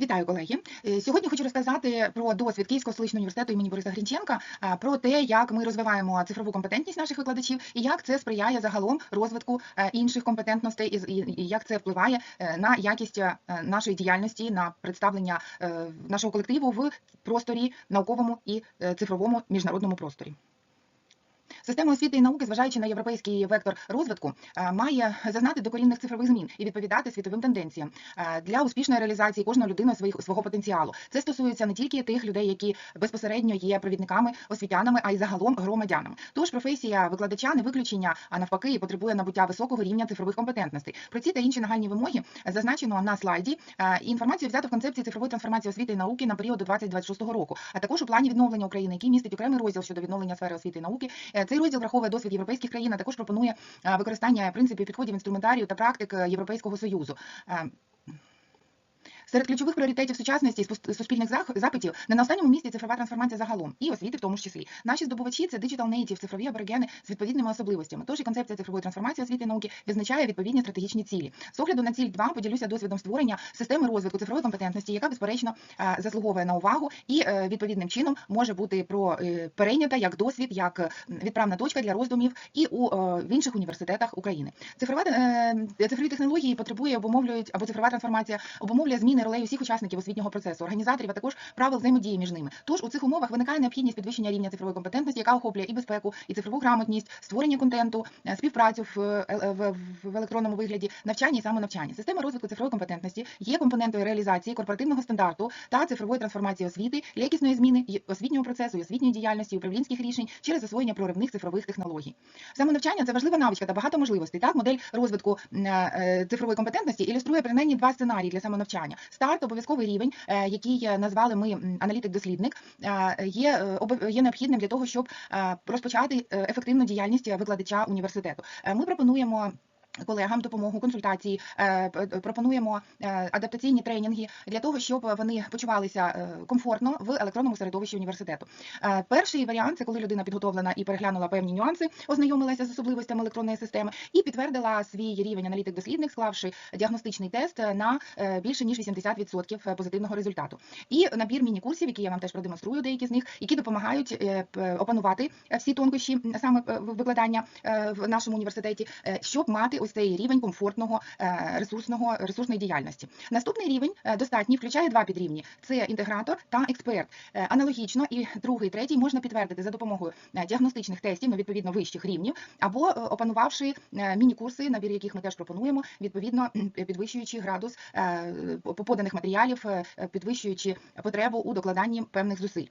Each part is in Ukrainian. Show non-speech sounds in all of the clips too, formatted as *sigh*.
Вітаю, колеги. Е, Сьогодні хочу розказати про досвід Київського столичного університету імені Бориса Грінченка, про те, як ми розвиваємо цифрову компетентність наших викладачів і як це сприяє загалом розвитку е, інших компетентностей, і як це впливає е, на якість нашої діяльності, на представлення нашого колективу в просторі науковому і цифровому міжнародному просторі. Система освіти і науки, зважаючи на європейський вектор розвитку, е, має зазнати докорінних цифрових змін і відповідати світовим тенденціям е, для успішної реалізації кожної людини своїх свого потенціалу. Це стосується не тільки тих людей, які безпосередньо є провідниками, освітянами, а й загалом громадянами. Тож професія викладача не виключення, а навпаки, потребує набуття високого рівня цифрових компетентностей. Про ці та інші нагальні вимоги зазначено на слайді. Е, і Інформацію взято в концепції цифрової трансформації освіти і науки на період до 2026 року, а також у плані відновлення України, який містить окремий розділ щодо відновлення сфери освіти і науки. Е, Розділ враховує досвід європейських країн, а також пропонує е, використання принципів підходів інструментарію та практик е, Європейського союзу. Серед ключових пріоритетів сучасності суспільних запитів не на останньому місці цифрова трансформація загалом і освіти в тому ж числі. Наші здобувачі це digital native, цифрові аборигени з відповідними особливостями. Тож і концепція цифрової трансформації освіти і науки визначає відповідні стратегічні цілі. З огляду на ціль 2 поділюся досвідом створення системи розвитку цифрової компетентності, яка безперечно е, заслуговує на увагу і е, відповідним чином може бути е, перейнята як досвід, як відправна точка для роздумів і у в інших університетах України. Цифрова цифрові технології потребує обумовлюють або цифрова трансформація обумовлює зміни ролей усіх учасників освітнього процесу, організаторів, а також правил взаємодії між ними. Тож у цих умовах виникає необхідність підвищення рівня цифрової компетентності, яка охоплює і безпеку, і цифрову грамотність, створення контенту, е, співпрацю в, е, в, в електронному вигляді, навчання і самонавчання. Система розвитку цифрової компетентності є компонентою реалізації корпоративного стандарту та цифрової трансформації освіти, якісної зміни освітнього процесу, освітньої діяльності, управлінських рішень через засвоєння проривних цифрових технологій. Самонавчання це важлива навичка та багато можливостей. Так, модель розвитку е, цифрової компетентності ілюструє принаймні два сценарії для самонавчання. Старт, обов'язковий рівень, е, який е, назвали ми аналітик-дослідник, е, є, є необхідним для того, щоб розпочати ефективну діяльність викладача університету. Ми пропонуємо. Колегам допомогу консультації е, пропонуємо е, адаптаційні тренінги для того, щоб вони почувалися е, комфортно в електронному середовищі університету. Перший варіант це коли людина підготовлена і переглянула певні нюанси, ознайомилася з особливостями електронної системи і підтвердила свій рівень аналітик-дослідник, склавши діагностичний тест на більше ніж 80% позитивного результату. І набір міні-курсів, які я вам теж продемонструю, деякі з них, які допомагають опанувати всі тонкощі саме викладання в нашому університеті, щоб мати ось цей рівень комфортного е, ресурсного ресурсної діяльності. Наступний рівень е, достатній включає два підрівні: це інтегратор та експерт. Е, Аналогічно і другий, третій можна підтвердити за допомогою діагностичних тестів, ну відповідно вищих рівнів, або опанувавши міні-курси, набір яких ми теж пропонуємо, відповідно підвищуючи градус поданих матеріалів, підвищуючи потребу у докладанні певних зусиль.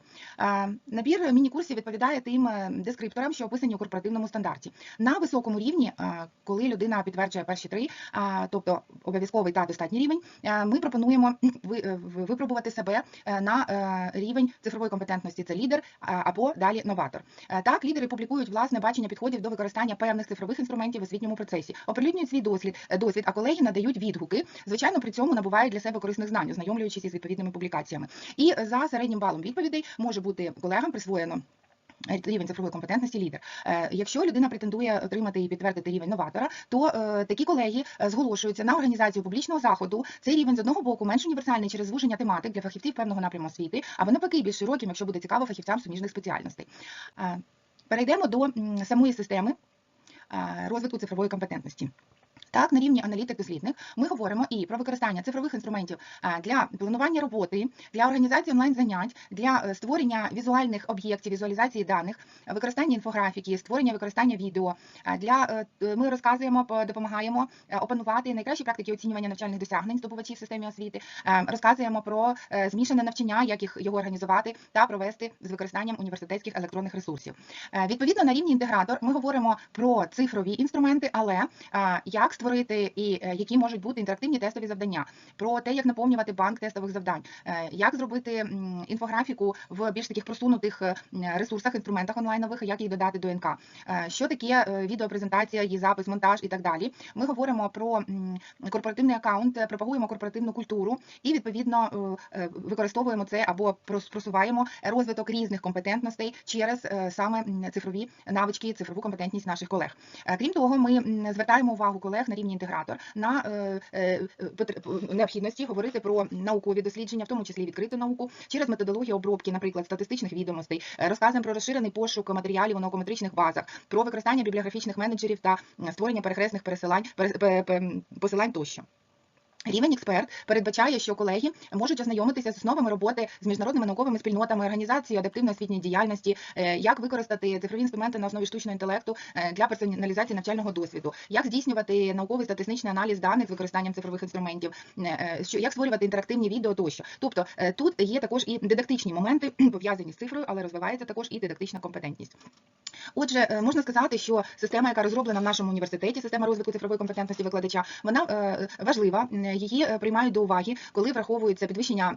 Набір міні-курсів відповідає тим дескрипторам, що описані у корпоративному стандарті. На високому рівні, коли людина підтверджує перші три, тобто обов'язковий та достатній рівень, ми пропонуємо е, випробувати себе е, на е, рівень цифрової компетентності. Це лідер або далі новатор. Так, лідери публікують власне бачення підходів до використання певних цифрових інструментів в освітньому процесі, оприлюднюють свій дослід, досвід, а колеги надають відгуки. Звичайно, при цьому набувають для себе корисних знань, ознайомлюючись із відповідними публікаціями. І за середнім балом відповідей може бути колегам присвоєно. Рівень цифрової компетентності лідер. Е, Якщо людина претендує отримати і підтвердити рівень новатора, то е, такі колеги е, зголошуються на організацію публічного заходу. Цей рівень з одного боку менш універсальний через звуження тематик для фахівців певного напряму освіти, або навпаки більш широким, якщо буде цікаво фахівцям суміжних спеціальностей. Е, Перейдемо до самої системи е, розвитку цифрової компетентності. Так, на рівні аналітик-дослідник ми говоримо і про використання цифрових інструментів для планування роботи, для організації онлайн-занять, для е, створення візуальних об'єктів, візуалізації даних, використання інфографіки, створення використання відео. Для е, ми розказуємо, допомагаємо е, опанувати найкращі практики оцінювання навчальних досягнень здобувачів в системі освіти. Розказуємо про змішане навчання, як їх його організувати та провести з використанням університетських електронних ресурсів. Відповідно, на рівні інтегратор ми говоримо про цифрові інструменти, але як створити і е, які можуть бути інтерактивні тестові завдання, про те, як наповнювати банк тестових завдань, е, як зробити інфографіку в більш таких просунутих е, ресурсах, інструментах онлайнових, як їх додати до НК. Що таке відеопрезентація, її запис, монтаж і так далі. Ми говоримо про корпоративний аккаунт, пропагуємо корпоративну культуру і відповідно використовуємо це або просуваємо розвиток різних компетентностей через саме цифрові навички, цифрову компетентність наших колег. Крім того, ми звертаємо увагу колег на рівні інтегратор на е, е, потр- необхідності говорити про наукові дослідження, в тому числі відкриту науку, через методологію обробки, наприклад, статистичних відомостей, е, розказуємо про розширений пошук матеріалів у наукометричних базах, про використання бібліографічних менеджерів та створення перехресних пересилань, перес- пе- пе- посилань тощо. Рівень експерт передбачає, що колеги можуть ознайомитися з основами роботи з міжнародними науковими спільнотами, організацією адаптивної освітньої діяльності, е, як використати цифрові інструменти на основі штучного інтелекту е, для персоналізації навчального досвіду, як здійснювати науковий статистичний аналіз даних з використанням цифрових інструментів, е, як створювати інтерактивні відео тощо. Тобто тут є також і дидактичні моменти *clears throat* пов'язані з цифрою, але розвивається також і дидактична компетентність. Отже, можна сказати, що система, яка розроблена в нашому університеті, система розвитку цифрової компетентності викладача, вона важлива. М, Її е, приймають до уваги, коли враховується підвищення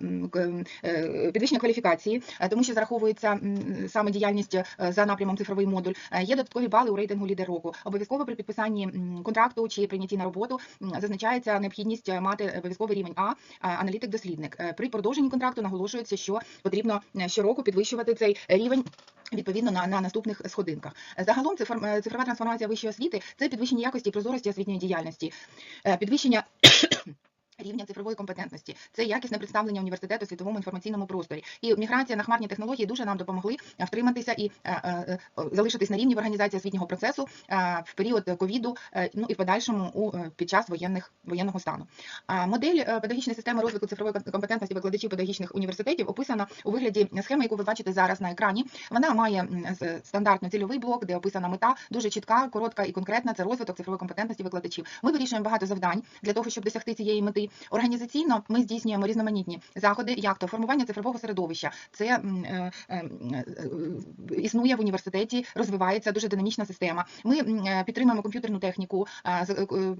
е, підвищення кваліфікації, е, тому що зараховується саме діяльність е, за напрямом цифровий модуль. Е, Є додаткові бали у рейтингу лідер року. Обов'язково при підписанні контракту чи прийнятті на роботу зазначається необхідність е, мати обов'язковий рівень А, аналітик-дослідник. Е, При продовженні контракту наголошується, що потрібно е, щороку підвищувати цей рівень. Відповідно на, на наступних сходинках. Загалом цифр- е, цифрова трансформація вищої освіти це підвищення якості і прозорості освітньої діяльності, е, підвищення рівня цифрової компетентності, це якісне представлення університету у світовому інформаційному просторі. І міграція на хмарні технології дуже нам допомогли е, втриматися і е, е, залишитись на рівні в організації освітнього процесу в період ковіду, ну і в подальшому під час воєнних воєнного стану. Модель педагогічної системи розвитку цифрової компетентності викладачів педагогічних університетів описана у вигляді схеми, яку ви бачите зараз на екрані. Вона має стандартно цільовий блок, де описана мета, дуже чітка, коротка і конкретна. Це розвиток цифрової компетентності викладачів. Ми вирішуємо багато завдань для того, щоб досягти цієї мети. Організаційно ми здійснюємо різноманітні заходи, як то формування цифрового середовища. Це е, е, е, існує в університеті, розвивається дуже динамічна система. Ми підтримуємо комп'ютерну техніку,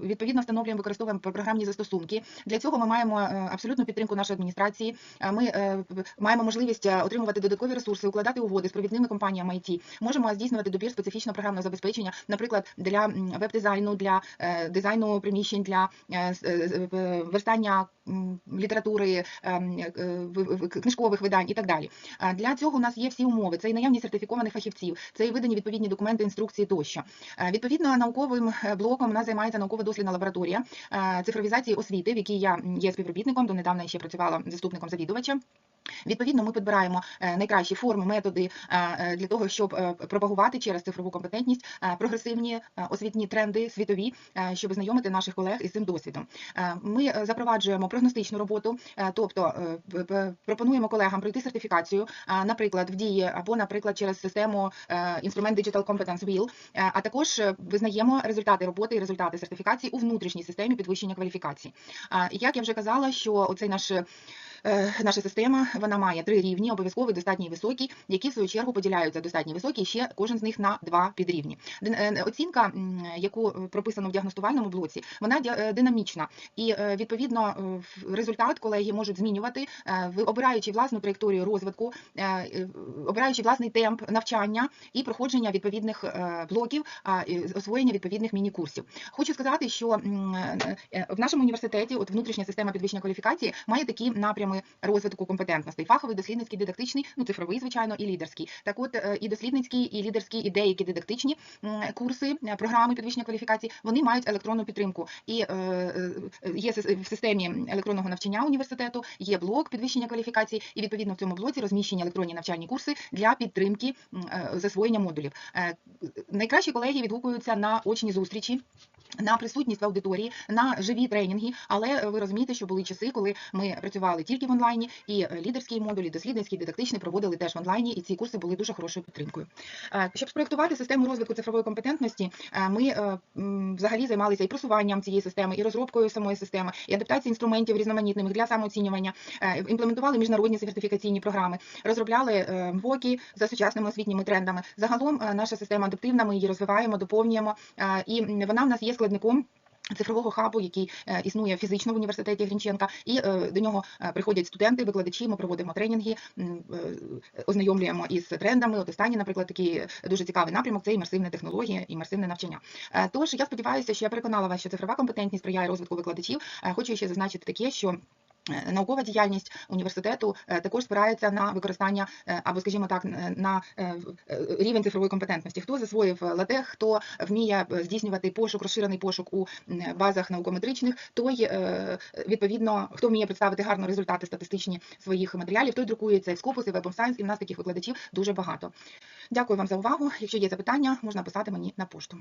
відповідно встановлюємо, використовуємо програмні застосунки. Для цього ми маємо абсолютну підтримку нашої адміністрації. Ми маємо можливість отримувати додаткові ресурси, укладати угоди з провідними компаніями IT. Можемо здійснювати добір специфічного програмного забезпечення, наприклад, для веб-дизайну, для дизайну приміщень, для е, е, е, м, літератури, ем, е, в- книжкових видань і так далі. Для цього у нас є всі умови. Це і наявність сертифікованих фахівців, це і видані відповідні документи, інструкції тощо. Е, Відповідно, науковим е, блоком у нас займається науково-дослідна лабораторія е, цифровізації освіти, в якій я є співробітником, донедавна ще працювала заступником завідувача. Відповідно, ми підбираємо е, найкращі форми, методи е, е, для того, щоб пропагувати через цифрову компетентність прогресивні освітні тренди світові, щоб знайомити наших колег із цим досвідом. Ми запроваджуємо прогностичну роботу, тобто пропонуємо колегам пройти сертифікацію, наприклад, в дії або, наприклад, через систему інструмент Digital Competence Wheel, а також визнаємо результати роботи і результати сертифікації у внутрішній системі підвищення кваліфікації. Як я вже казала, що оцей наш Наша система вона має три рівні: обов'язковий, достатній високий, які в свою чергу поділяються достатній високий, ще кожен з них на два підрівні. Е, Оцінка, яку е, прописано в діагностувальному блоці, вона е, динамічна, і е, відповідно е, результат колеги можуть змінювати, е, обираючи власну траєкторію розвитку, е, е, обираючи власний темп навчання і проходження відповідних е, блоків, освоєння відповідних міні-курсів. Хочу сказати, що е, е, в нашому університеті, от внутрішня система підвищення кваліфікації, має такі напрями розвитку компетентностей: фаховий, дослідницький, дидактичний, ну цифровий, звичайно, і лідерський. Так, от е, і дослідницькі, і лідерські, і деякі дидактичні курси, е, програми підвищення кваліфікації, вони мають електронну підтримку. І е, є в системі електронного навчання університету, є блок підвищення кваліфікації, і відповідно в цьому блоці розміщені електронні навчальні курси для підтримки засвоєння модулів. Найкращі колеги відгукуються на очні зустрічі. На присутність в аудиторії, на живі тренінги, але е, ви розумієте, що були часи, коли ми працювали тільки в онлайні, і е, лідерський модуль, і дослідницький, дидактичний проводили теж в онлайні, і ці курси були дуже хорошою підтримкою. Е, Щоб спроектувати систему розвитку цифрової компетентності, ми взагалі займалися і просуванням цієї системи, і розробкою самої системи, і адаптацією інструментів різноманітних для самооцінювання, імплементували міжнародні сертифікаційні програми, розробляли МВОКи за сучасними освітніми трендами. Загалом наша система адаптивна, ми її розвиваємо, доповнюємо, і вона в нас є складником. Цифрового хабу, який е, існує фізично в університеті Грінченка, і е, до нього е, приходять студенти, викладачі. Ми проводимо тренінги, ознайомлюємо із трендами. От останній, наприклад, такий дуже цікавий напрямок це імерсивна технологія, імерсивне навчання. Тож я сподіваюся, що я переконала вас, що цифрова компетентність сприяє розвитку викладачів. Хочу ще зазначити таке, що Наукова діяльність університету е, також спирається на використання е, або, скажімо так, на рівень цифрової компетентності. Хто засвоїв LaTeX, хто вміє здійснювати пошук, розширений пошук у базах наукометричних, той е, відповідно, хто вміє представити гарно результати статистичні своїх матеріалів, той друкується і в Scopus, і Web of Science, і в нас таких викладачів дуже багато. Дякую вам за увагу. Якщо є запитання, можна писати мені на пошту.